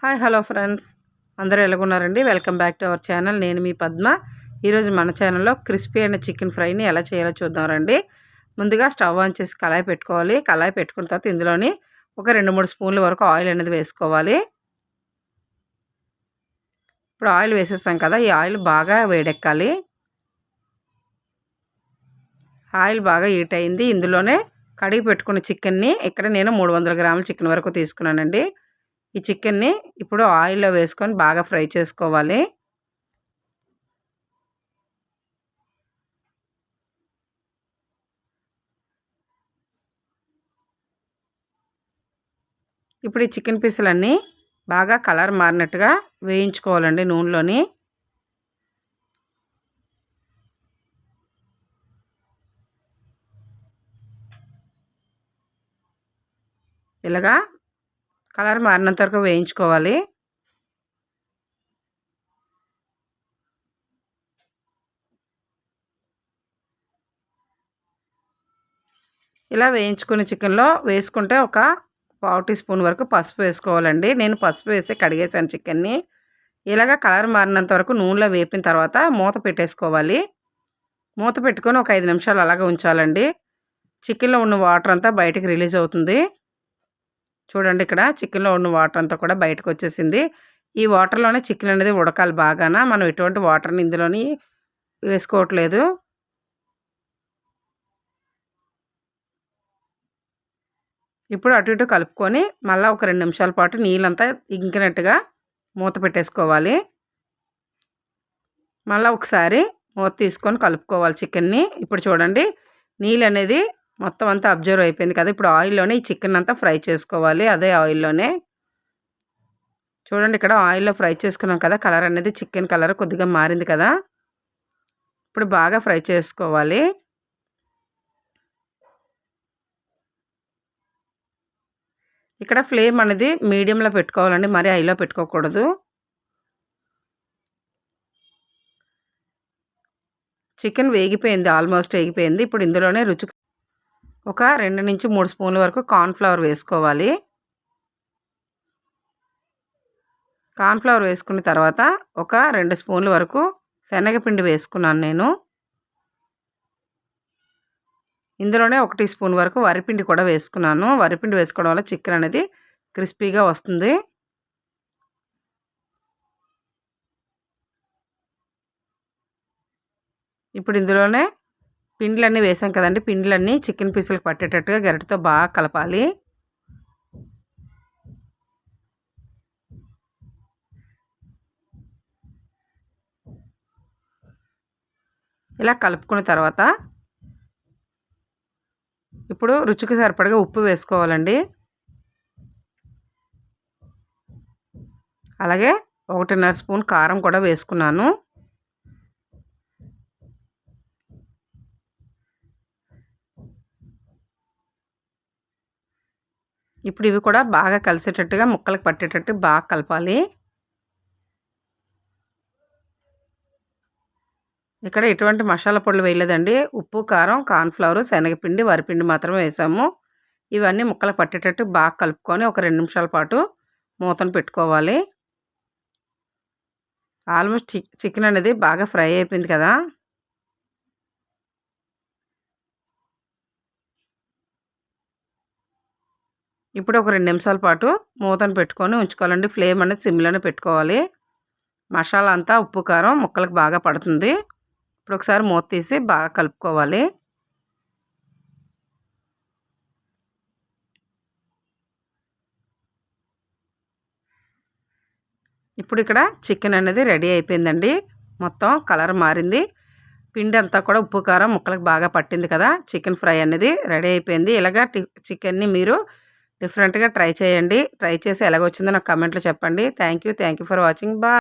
Hi hello friends. అందరూ ఎలాగున్నారండి? Welcome back to our channel. నేను మీ పద్మ. ఈరోజు మన ఛానల్లో క్రిస్పీ అయిన చికెన్ ఫ్రైని ఎలా చేయాలో చూద్దాం రండి. ముందుగా స్టవ్ ఆన్ చేసి కళాయి పెట్టుకోవాలి. కళాయి పెట్టుకున్న తర్వాత ఇందులోని ఒక రెండు మూడు స్పూన్ల వరకు ఆయిల్ అనేది వేసుకోవాలి. ఇప్పుడు ఆయిల్ వేసేసాం కదా ఈ ఆయిల్ బాగా వేడెక్కాలి. ఆయిల్ బాగా హీట్ అయింది. ఇందులోనే కడిగి పెట్టుకున్న చికెన్ని ఇక్కడ నేను మూడు వందల గ్రాముల చికెన్ వరకు తీసుకున్నానండి. ఈ చికెన్ని ఇప్పుడు ఆయిల్లో వేసుకొని బాగా ఫ్రై చేసుకోవాలి. ఇప్పుడు ఈ చికెన్ పీసులన్నీ బాగా కలర్ మారినట్టుగా వేయించుకోవాలండి నూనెలోని. ఇలాగా కలర్ మారినంత వరకు వేయించుకోవాలి. ఇలా వేయించుకున్న చికెన్లో వేసుకుంటే ఒక పావు టీ స్పూన్ వరకు పసుపు వేసుకోవాలండి. నేను పసుపు వేసి కడిగేసాను చికెన్ని. ఇలాగ కలర్ మారినంత వరకు నూనెలో వేపిన తర్వాత మూత పెట్టేసుకోవాలి. మూత పెట్టుకొని ఒక ఐదు నిమిషాలు అలాగే ఉంచాలండి. చికెన్లో ఉన్న వాటర్ అంతా బయటకు రిలీజ్ అవుతుంది. చూడండి ఇక్కడ చికెన్లో ఉన్న వాటర్ అంతా కూడా బయటకు వచ్చేసింది ఈ వాటర్లోనే చికెన్ అనేది ఉడకాలి బాగాన? మనం ఎటువంటి వాటర్ని ఇందులోని వేసుకోవట్లేదు. ఇప్పుడు అటు ఇటు కలుపుకొని మళ్ళీ ఒక రెండు నిమిషాల పాటు నీళ్ళంతా ఇంకినట్టుగా మూత పెట్టేసుకోవాలి. మళ్ళీ ఒకసారి మూత తీసుకొని కలుపుకోవాలి చికెన్ని. ఇప్పుడు చూడండి నీళ్ళు అనేది మొత్తం అంతా అబ్జర్వ్ అయిపోయింది కదా. ఇప్పుడు ఆయిల్లోనే ఈ చికెన్ అంతా ఫ్రై చేసుకోవాలి. అదే ఆయిల్లోనే. చూడండి ఇక్కడ ఆయిల్లో ఫ్రై చేసుకున్నాం కదా. కలర్ అనేది చికెన్ కలర్ కొద్దిగా మారింది కదా. ఇప్పుడు బాగా ఫ్రై చేసుకోవాలి. ఇక్కడ ఫ్లేమ్ అనేది మీడియంలో పెట్టుకోవాలండి. మరీ హైలో పెట్టుకోకూడదు. చికెన్ వేగిపోయింది. ఆల్మోస్ట్ వేగిపోయింది. ఇప్పుడు ఇందులోనే రుచి ఒక రెండు నుంచి మూడు స్పూన్ల వరకు కార్న్ఫ్లవర్ వేసుకోవాలి. కార్న్ఫ్లవర్ వేసుకున్న తర్వాత ఒక రెండు స్పూన్ల వరకు శనగపిండి వేసుకున్నాను నేను. ఇందులోనే ఒక టీ స్పూన్ వరకు వరిపిండి కూడా వేసుకున్నాను. వరిపిండి వేసుకోవడం వల్ల చికెన్ అనేది క్రిస్పీగా వస్తుంది. ఇప్పుడు ఇందులోనే పిండిలన్నీ వేసాం కదండి. పిండిలన్నీ చికెన్ పీసులకు పట్టేటట్టుగా గరిటతో బాగా కలపాలి. ఇలా కలుపుకున్న తర్వాత ఇప్పుడు రుచికి సరిపడగా ఉప్పు వేసుకోవాలండి. అలాగే ఒకటిన్నర స్పూన్ కారం కూడా వేసుకున్నాను. ఇప్పుడు ఇవి కూడా బాగా కలిసేటట్టుగా ముక్కలకు పట్టేటట్టు బాగా కలపాలి. ఇక్కడ ఎటువంటి మసాలా పొడులు వేయలేదండి. ఉప్పు కారం కార్న్ఫ్లవర్ శనగపిండి వరిపిండి మాత్రమే వేసాము. ఇవన్నీ ముక్కలు పట్టేటట్టు బాగా కలుపుకొని ఒక రెండు నిమిషాల పాటు మూతను పెట్టుకోవాలి. ఆల్మోస్ట్ చికెన్ అనేది బాగా ఫ్రై అయిపోయింది కదా. ఇప్పుడు ఒక రెండు నిమిషాల పాటు మూతను పెట్టుకొని ఉంచుకోవాలండి. ఫ్లేమ్ అనేది సిమ్లోనే పెట్టుకోవాలి. మసాలా అంతా ఉప్పు కారం ముక్కలకు బాగా పడుతుంది. ఇప్పుడు ఒకసారి మూత తీసి బాగా కలుపుకోవాలి. ఇప్పుడు ఇక్కడ చికెన్ అనేది రెడీ అయిపోయిందండి. మొత్తం కలర్ మారింది. పిండి అంతా కూడా ఉప్పు కారం ముక్కలకు బాగా పట్టింది కదా. చికెన్ ఫ్రై అనేది రెడీ అయిపోయింది. ఇలాగా చికెన్ని మీరు డిఫరెంట్గా ట్రై చేయండి. ట్రై చేసి ఎలాగొచ్చిందో నాకు కమెంట్లో చెప్పండి. Thank you thank you for watching. Bye.